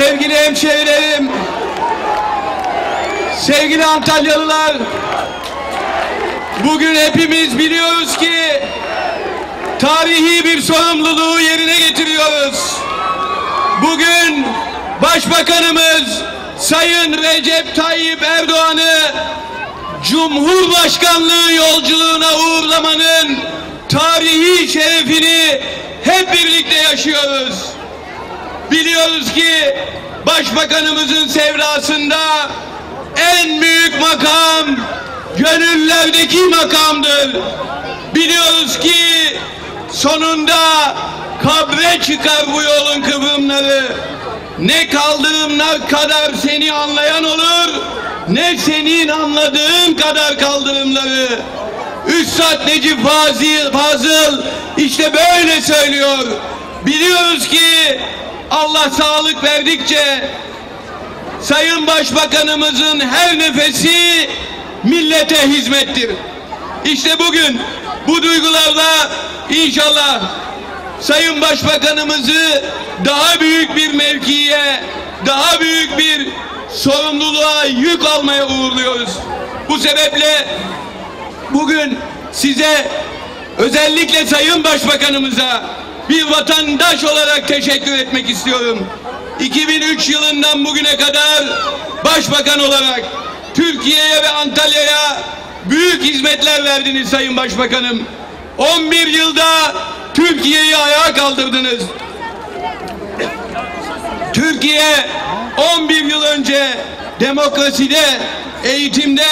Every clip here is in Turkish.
sevgili hemşehrilerim, sevgili Antalyalılar, bugün hepimiz biliyoruz ki tarihi bir sorumluluğu yerine getiriyoruz. Bugün Başbakanımız Sayın Recep Tayyip Erdoğan'ı Cumhurbaşkanlığı yolculuğuna uğurlamanın tarihi şerefini hep birlikte yaşıyoruz. Biliyoruz ki Başbakanımızın sevdasında en büyük makam gönüllerdeki makamdır. Biliyoruz ki sonunda kabre çıkar bu yolun kıvrımları. Ne kaldırımlar kadar seni anlayan olur, ne senin anladığın kadar kaldırımları. Üstad Necip Fazıl, Fazıl işte böyle söylüyor. Biliyoruz ki Allah sağlık verdikçe Sayın Başbakanımızın her nefesi millete hizmettir. İşte bugün bu duygularla inşallah Sayın Başbakanımızı daha büyük bir mevkiye, daha büyük bir sorumluluğa yük almaya uğurluyoruz. Bu sebeple bugün size özellikle Sayın Başbakanımıza bir vatandaş olarak teşekkür etmek istiyorum. 2003 yılından bugüne kadar başbakan olarak Türkiye'ye ve Antalya'ya büyük hizmetler verdiniz Sayın Başbakanım. 11 yılda Türkiye'yi ayağa kaldırdınız. Türkiye 11 yıl önce demokraside, eğitimde,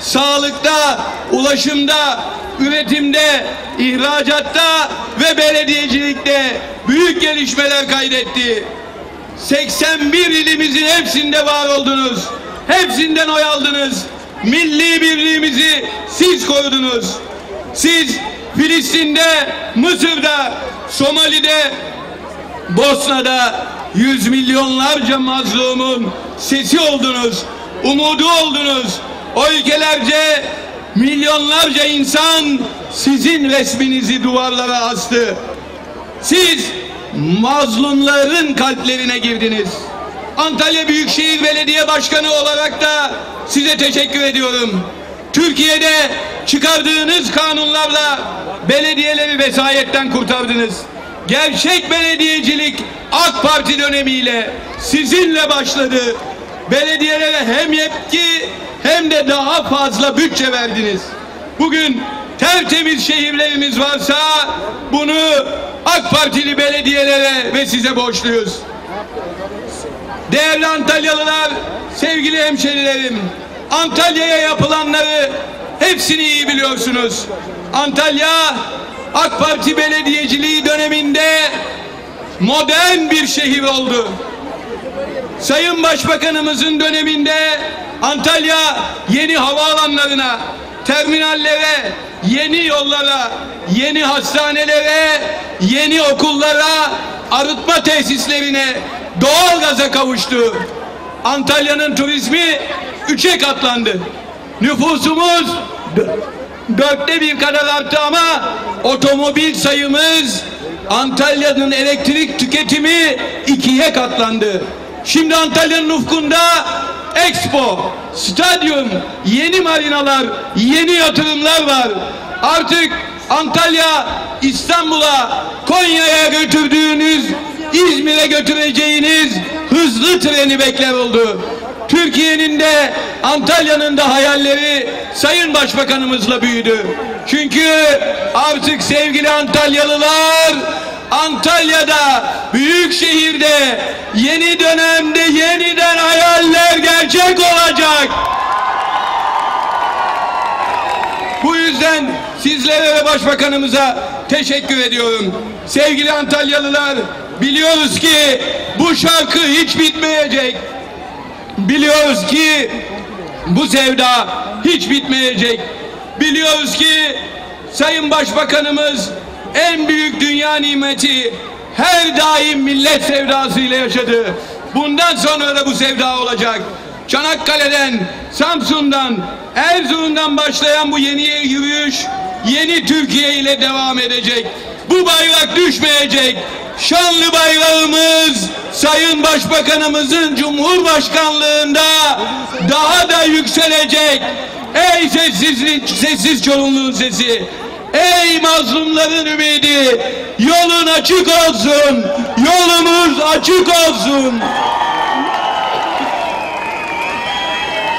sağlıkta, ulaşımda, üretimde, ihracatta ve belediyecilikte büyük gelişmeler kaydetti. 81 ilimizin hepsinde var oldunuz. Hepsinden oy aldınız. Milli birliğimizi siz korudunuz. Siz Filistin'de, Mısır'da, Somali'de, Bosna'da yüz milyonlarca mazlumun sesi oldunuz, umudu oldunuz. O ülkelerce milyonlarca insan sizin resminizi duvarlara astı. Siz mazlumların kalplerine girdiniz. Antalya Büyükşehir Belediye Başkanı olarak da size teşekkür ediyorum. Türkiye'de çıkardığınız kanunlarla belediyeleri vesayetten kurtardınız. Gerçek belediyecilik AK Parti dönemiyle sizinle başladı. Belediyelere hem yetki hem de daha fazla bütçe verdiniz. Bugün tertemiz şehirlerimiz varsa bunu AK Partili belediyelere ve size borçluyuz. Değerli Antalyalılar, sevgili hemşerilerim, Antalya'ya yapılanları hepsini iyi biliyorsunuz. Antalya AK Parti belediyeciliği döneminde modern bir şehir oldu. Sayın Başbakanımızın döneminde Antalya yeni havaalanlarına, terminallere, yeni yollara, yeni hastanelere, yeni okullara, arıtma tesislerine, doğalgaza kavuştu. Antalya'nın turizmi üçe katlandı. Nüfusumuz dörtte bir kadar arttı ama otomobil sayımız Antalya'nın elektrik tüketimi ikiye katlandı. Şimdi Antalya'nın ufkunda Expo, stadyum, yeni marinalar, yeni yatırımlar var. Artık Antalya, İstanbul'a, Konya'ya götürdüğünüz, İzmir'e götüreceğiniz hızlı treni bekler oldu. Türkiye'nin de Antalya'nın da hayalleri Sayın Başbakanımızla büyüdü. Çünkü artık sevgili Antalyalılar Antalya'da büyük şehirde yeni dönemde yeniden hayaller gerçek olacak. Bu yüzden sizlere ve başbakanımıza teşekkür ediyorum. Sevgili Antalyalılar biliyoruz ki bu şarkı hiç bitmeyecek. Biliyoruz ki bu sevda hiç bitmeyecek. Biliyoruz ki Sayın Başbakanımız en büyük dünya nimeti her daim millet sevdasıyla yaşadı. Bundan sonra da bu sevda olacak. Çanakkale'den, Samsun'dan, Erzurum'dan başlayan bu yeni yürüyüş yeni Türkiye ile devam edecek. Bu bayrak düşmeyecek. Şanlı bayrağımız Sayın Başbakanımızın Cumhurbaşkanlığında daha da yükselecek. Ey sessizlik, sessiz Çorumlu'nun sesi. Ey mazlumların ümidi. Yolun açık olsun. Yolumuz açık olsun.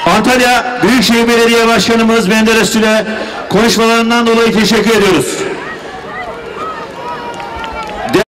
Antalya Büyükşehir Belediye Başkanımız Menderes Süle konuşmalarından dolayı teşekkür ediyoruz.